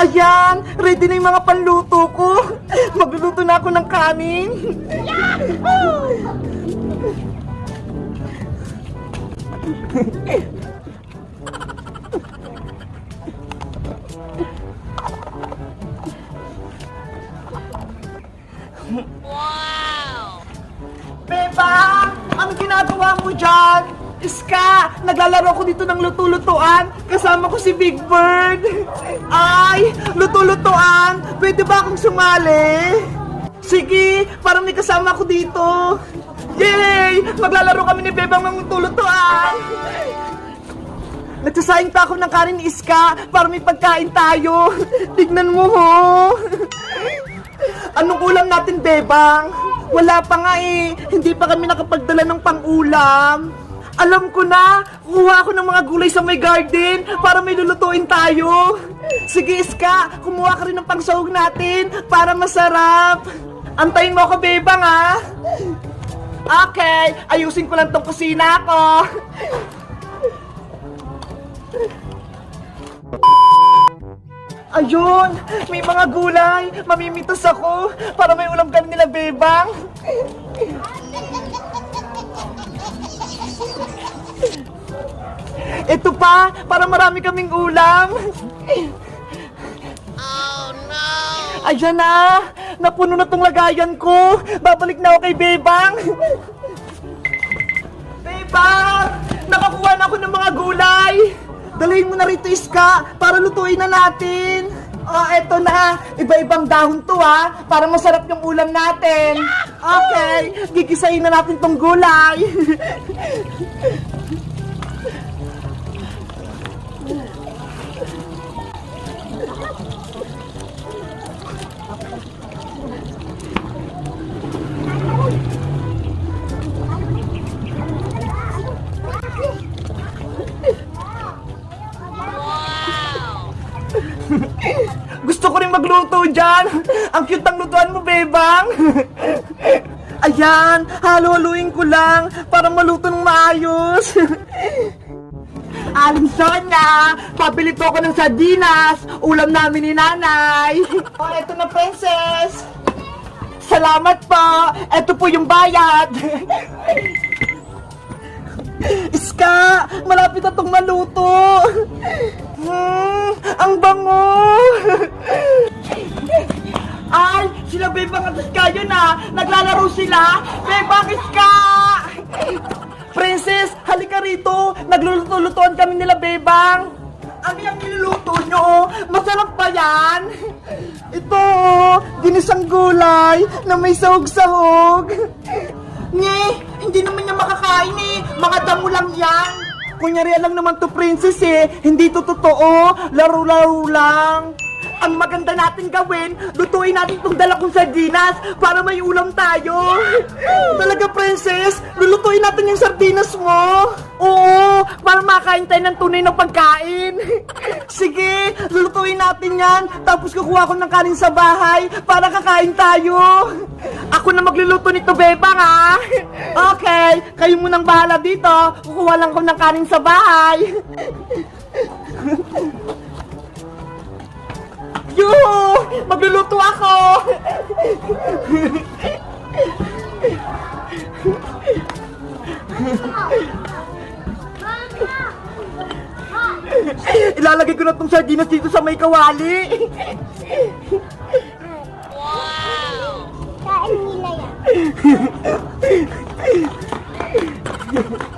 Ayan, ready na yung mga panluto ko. Magluluto na ako ng kanin. Beba! Ano ginagawa mo dyan? Iska! Naglalaro ko dito ng luto-lutuan. Kasama ko si Big Bird. Ay! Luto-lutuan! Pwede ba akong sumali? Sige! Parang may kasama ko dito. Yay! Maglalaro kami ni Bebang ng luto-lutuan. Pa ako ng kanin ni Iska para may pagkain tayo. Tignan mo ho. Anong ulam natin, Bebang? Wala pa nga eh. Hindi pa kami nakapagdala ng pang-ulam. Alam ko na, kuha ako ng mga gulay sa may garden para may lulutuin tayo. Sige, Iska, kumuha ka rin ng pangsahog natin para masarap. Antayin mo ako, Bebang, ha? Okay, ayusin ko lang tong kusina ko. Ayun! May mga gulay! Mamimitas ako para may ulam kami nila, Bebang! Ito pa! Para marami kaming ulam! Oh, no! Ayan na! Napuno na tong lagayan ko! Babalik na ako kay Bebang! Bebang! Nakakuha na ako ng mga gulay! Dalhin mo na rito, Iska, para lutuin na natin. Oh, eto na. Iba-ibang dahon to, ha. Para masarap yung ulam natin. Okay. Gigisayin na natin tong gulay. Gusto ko rin magluto dyan. Ang cute ng lutuan mo, Bebang. Ayan, halo-haluin ko lang para maluto ng maayos. Aling Sonia, pabili po ako ng sardinas. Ulam namin ni nanay. Oh, eto na, princess. Salamat po. Eto po yung bayad. Iska, malapit na itong maluto. Hmm, ang bango. Ay, sila Bebang at Iska yun ah. Naglalaro sila. Bebang Iska! Bebang. Ano yung niluluto nyo? Masarap ba yan? Ito, oh, gulay na may sahog-sahog. Nye, hindi naman niya makakain eh. Mga damo lang yan. Kunyari lang naman to princess eh. Hindi to totoo. Laro-laro lang. Ang maganda natin gawin, lutuin natin itong dala kong sardinas para may ulam tayo. Talaga, princess? Lulutuin natin yung sardinas mo? Oo, para makain tayo ng tunay na pagkain. Sige, lulutuin natin yan. Tapos kukuha ko ng kanin sa bahay para kakain tayo. Ako na magluluto nito, Bebang, ha? Okay, kayo munang bahala dito. Kukuha lang ko ng kanin sa bahay. Yoo! Magluluto ako! Ilalagay ko na tong sardinas dito sa may kawali. Kain nila yan.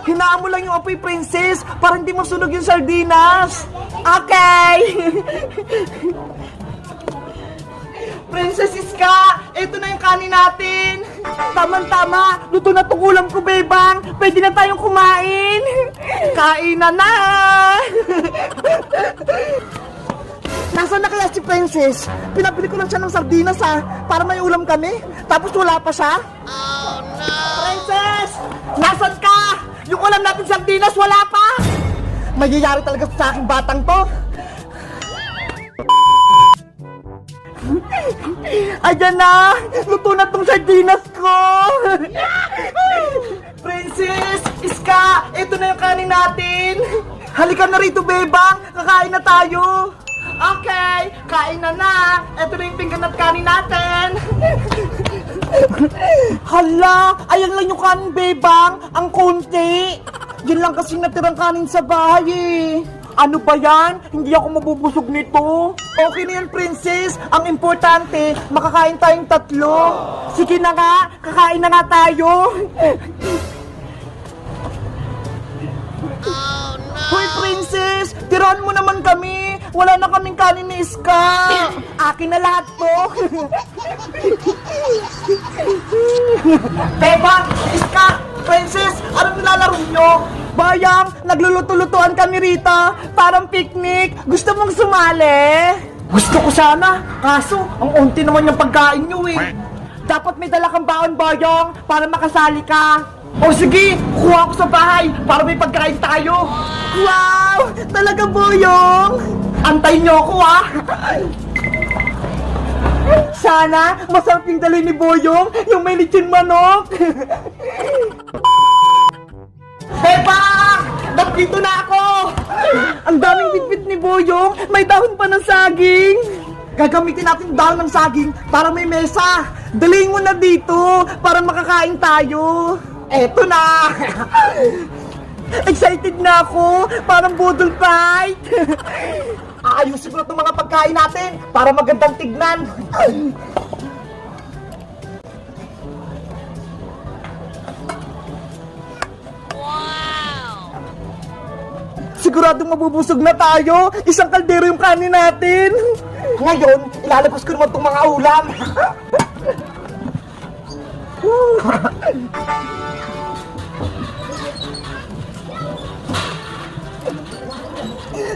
Hinaan mo lang yung apoy, princess, para hindi masunog yung sardinas. Okay! Princess Iska, ito na yung kanin natin. Tama-tama, luto na tong ulam ko, bebang. Pwede na tayong kumain. Kain na na! Nasaan na kaya si Princess? Pinabili ko lang siya ng sardinas ha, para may ulam kami. Tapos wala pa siya. Oh no! Princess! Nasaan ka? Yung ulam natin sardinas, wala pa! Magyayari talaga sa aking batang to. Ayan na! Luto na tong sardinas ko! Princess! Iska! Ito na yung kanin natin! Halika na rito, Bebang! Kakain na tayo! Okay, kain na na. Ito na yung pinggan at kanin natin. Hala, ayan lang yung kanin, bebang. Ang konti. Yan lang kasi natirang kanin sa bahay eh. Ano ba yan? Hindi ako mabubusog nito. Okay na yan, princess. Ang importante, makakain tayong tatlo. Sige na nga, kakain na nga tayo. Hoy, princess! Tirahan mo naman kami! Wala na kaming kanin ni Iska! Akin na lahat to! Beba! Iska! Princess! Anong nilalaro nyo? Bayang! Nagluluto-lutuan kami rito! Parang picnic! Gusto mong sumali? Gusto ko sana! Kaso, ang unti naman yung pagkain nyo eh! Dapat may dala kang baon, Boyong, para makasali ka. O sige, kuha ko sa bahay para may pagkain tayo. Wow! Talaga, Boyong! Antayin niyo ako, ah! Sana, masarap yung dali ni Boyong, yung may lechon manok. Ang daming bitbit ni Boyong, may dahon pa ng saging. Gagamitin natin dahon ng saging para may mesa. Dalhin mo na dito para makakain tayo. Eto na! Excited na ako! Parang budol fight! Aayusin ko na itong mga pagkain natin para magandang tignan. Siguradong mabubusog na tayo. Isang kaldero yung kanin natin. Ngayon, ilalabas ko naman itong mga ulam.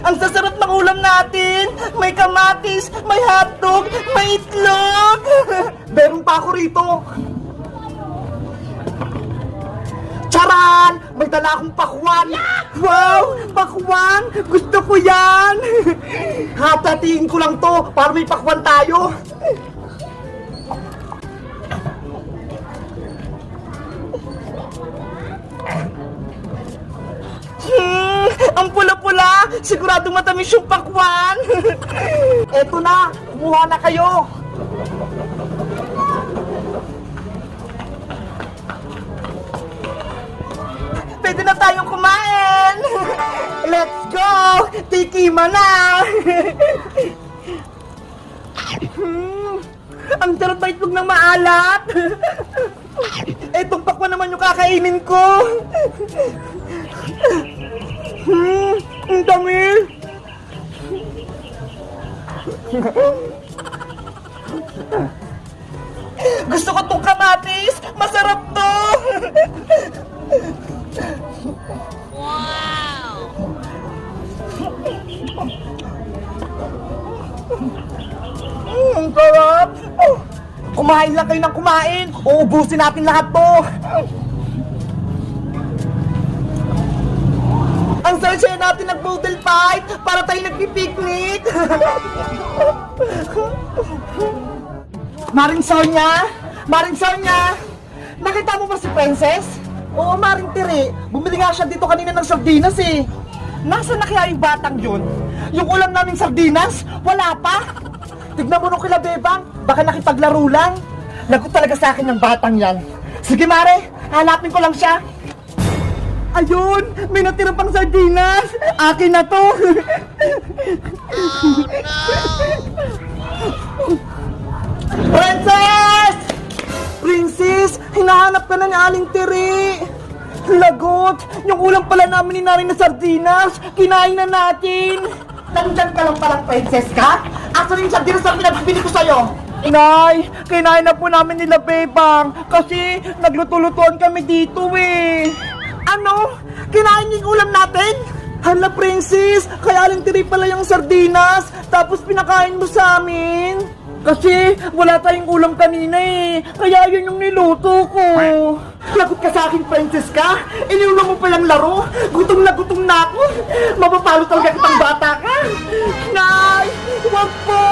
Ang sasarap ng ulam natin! May kamatis, may hotdog, may itlog! Meron pa ako rito! Charan! May dala akong pakwan! Wow! Pakwan! Gusto ko yan! Hatatiin ko lang to para may pakwan tayo! Hmm, ang pula-pula! Sigurado matamis yung pakwan! Eto na! Kumuha na kayo! Pwede na tayong kumain! Let's go! Tikima na! Hmm, ang sarap ba itlog ng maalat? Etong pakwan naman yung kakainin ko! Hmm, ang dami! Gusto ko tong kamatis! Masarap to! Mm, ang sarap! Oh, kumain lang kayo ng kumain! Uubusin natin lahat to! Ang saya natin nag-boodle fight para tayo nagpipiknik! Maring Sonia! Maring Sonia! Nakita mo ba si Princess? Oo, Maring Tiri. Bumili nga siya dito kanina ng sardinas eh. Nasaan na kaya yung batang yun? Yung ulam naming sardinas? Wala pa? Tignan mo nung kila Bebang. Baka nakipaglaro lang. Lagot talaga sa akin yung batang yan. Sige Mare, hanapin ko lang siya. Ayun! May natira pang sardinas! Akin na to! Princess! Princess! Hinahanap ka na ni Aling Tiri! Lagot! Yung ulam pala namin ni Nari na sardinas! Kinain na natin! Nandyan ka lang palang princess ka? Asan yung sardinas na pinagbibili ko sa'yo? Nay, kinain na po namin nila Bebang kasi nagluto-lutuan kami dito eh. Ano? Kinain yung ulam natin? Hala, princess! Kaya lang tiri pala yung sardinas, tapos pinakain mo sa amin. Kasi wala tayong ulam kanina eh. Kaya yun yung niluto ko. Lagot ka sa akin, princess ka? Iniulam mo palang laro? Gutom na gutom na ako. Mapapalo talaga kitang bata ka. Nay! Wag po!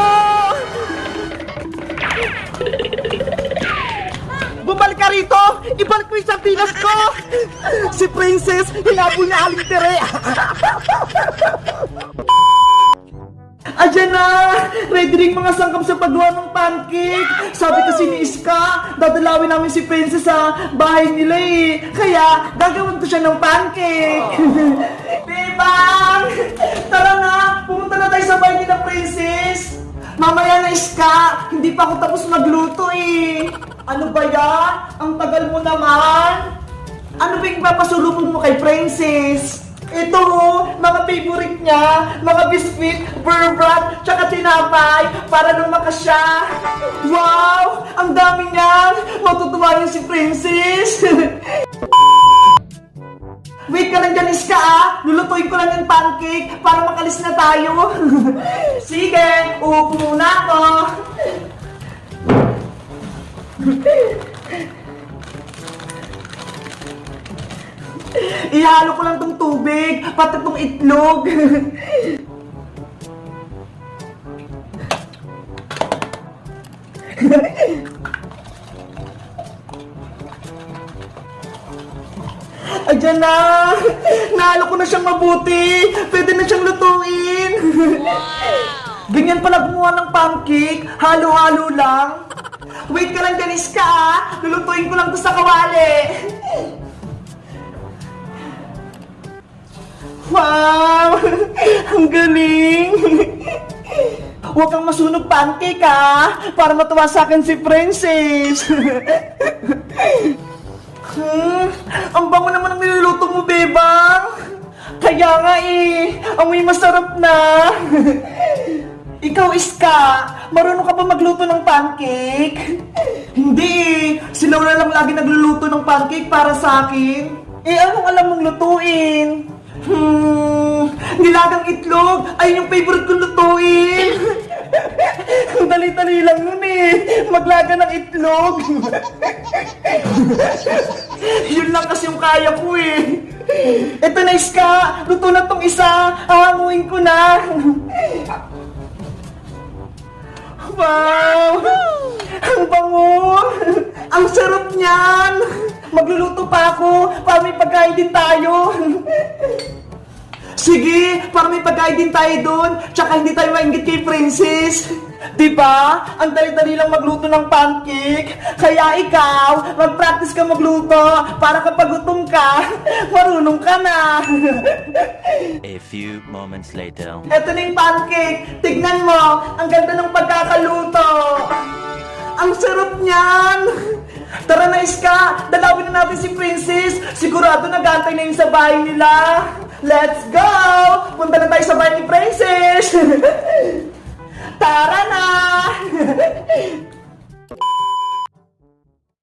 Bumalik ka rito! Ibalik mo yung sardinas ko! Si Princess, hinabol niya aling tere! Andiyan na! Ready rin mga sangkap sa paggawa ng pancake! Sabi kasi ni Iska, dadalawin namin si Princess sa bahay nila eh. Kaya, gagawin ko siya ng pancake! Bebang! Tara na! Pumunta na tayo sa bahay ni na Princess! Mamaya na Iska! Hindi pa ako tapos magluto eh! Ano ba yan? Ang tagal mo naman! Ano ba yung papasulubong mo kay Princess? Ito oh, mga favorite niya, mga biscuit, burbrat, tsaka tinapay, para lumakas siya. Wow! Ang dami niyan! Matutuwa niya si Princess! Wait ka lang dyan, Iska ah! Lulutuin ko lang yung pancake para makalis na tayo. Sige, uupo muna ako. Ihalo ko lang tong tubig, pati tong itlog. Ayan na! Nahalo ko na siyang mabuti! Pwede na siyang lutuin! Ganyan pala gumawa ng pancake, halo-halo lang. Wait ka lang, Janice ka ah! Lulutuin ko lang to sa kawali! Wow! Ang galing! Huwag kang masunog pancake ah! Para matuwa sa akin si Princess! Hmm, ang bango naman ng niluluto mo, Bebang! Kaya nga eh, amoy masarap na! Ikaw, Iska, marunong ka ba magluto ng pancake? Hindi eh, si Laura lang lagi nagluluto ng pancake para sa akin. Eh, anong alam mong lutuin? Hmm, nilagang itlog, ayun yung favorite kong lutuin. Ang dali-dali lang nun eh, maglaga ng itlog. Yun lang kasi yung kaya ko eh. Ito na, Iska, luto na tong isa, ahanguin ko na. Wow! Ang bango! Ang sarap niyan! Magluluto pa ako para may pagkain din tayo. Sige, para may pagkain din tayo doon, tsaka hindi tayo maingit kay Princess. Di ba? Ang dali-dali lang magluto ng pancake. Kaya ikaw, mag-practice ka magluto para kapag gutom ka, marunong ka na. A few moments later. Eto na yung pancake. Tignan mo, ang ganda ng pagkakaluto. Ang sarap niyan. Tara na, Iska! Dalawin na natin si Princess! Sigurado nagantay na yun sa bahay nila! Let's go! Punta na tayo sa bahay ni Princess! Tara na!